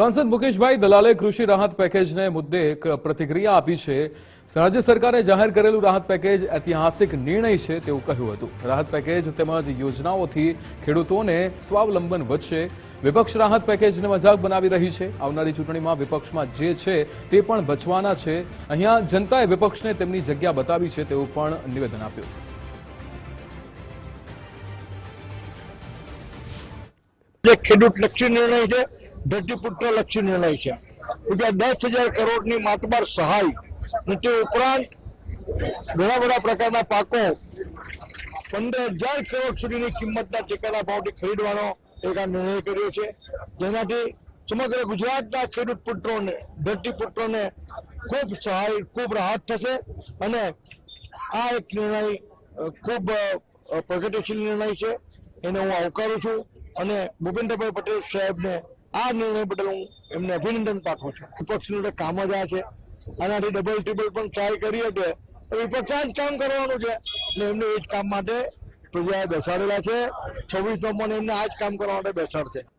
સાંસદ મુકેશભાઈ દલાલે કૃષિ રાહત પેકેજને મુદ્દે એક પ્રતિક્રિયા આપી છે. રાજ્ય સરકારે જાહેર કરેલું રાહત પેકેજ ઐતિહાસિક નિર્ણય છે તેવું કહ્યું હતું. રાહત પેકેજ તેમજ યોજનાઓથી ખેડૂતોને સ્વાવલંબન વધશે. વિપક્ષ રાહત પેકેજને મજાક બનાવી રહી છે. આવનારી ચૂંટણીમાં વિપક્ષમાં જે છે તે પણ બચવાના છે. અહીંયા જનતાએ વિપક્ષને તેમની જગ્યા બતાવી છે તેવું પણ નિવેદન આપ્યું. જે ખેડૂત લક્ષી નિર્ણય છે ધરતીપુત્ર લક્ષી નિર્ણય છે. રૂપિયા દસ હજાર કરોડની માતબાર સહાય. તે ઉપરાંત ઘણા બધા પ્રકારના પાકો પંદર હજાર કરોડ સુધીની કિંમતના ટેકાના ભાવથી ખરીદવાનો એક આ નિર્ણય કર્યો છે. જેનાથી સમગ્ર ગુજરાતના ખેડૂત પુત્રોને ધરતીપુત્રોને ખૂબ સહાય, ખૂબ રાહત થશે અને આ એક નિર્ણય ખૂબ પ્રગતિશીલ નિર્ણય છે. એને હું આવકારું છું અને ભૂપેન્દ્રભાઈ પટેલ સાહેબને આ નિર્ણય બદલ હું એમને અભિનંદન પાઠવું છું. વિપક્ષનું કામ જ આ છે. આનાથી ડબલ ટ્રિપલ પણ ટ્રાય કરી શકે વિપક્ષ આ જ કામ કરવાનું છે. અને એમને એ જ કામ માટે પ્રજાએ બેસાડેલા છે. છવ્વીસ નવેમ્બરને એમને આ જ કામ કરવા માટે બેસાડશે.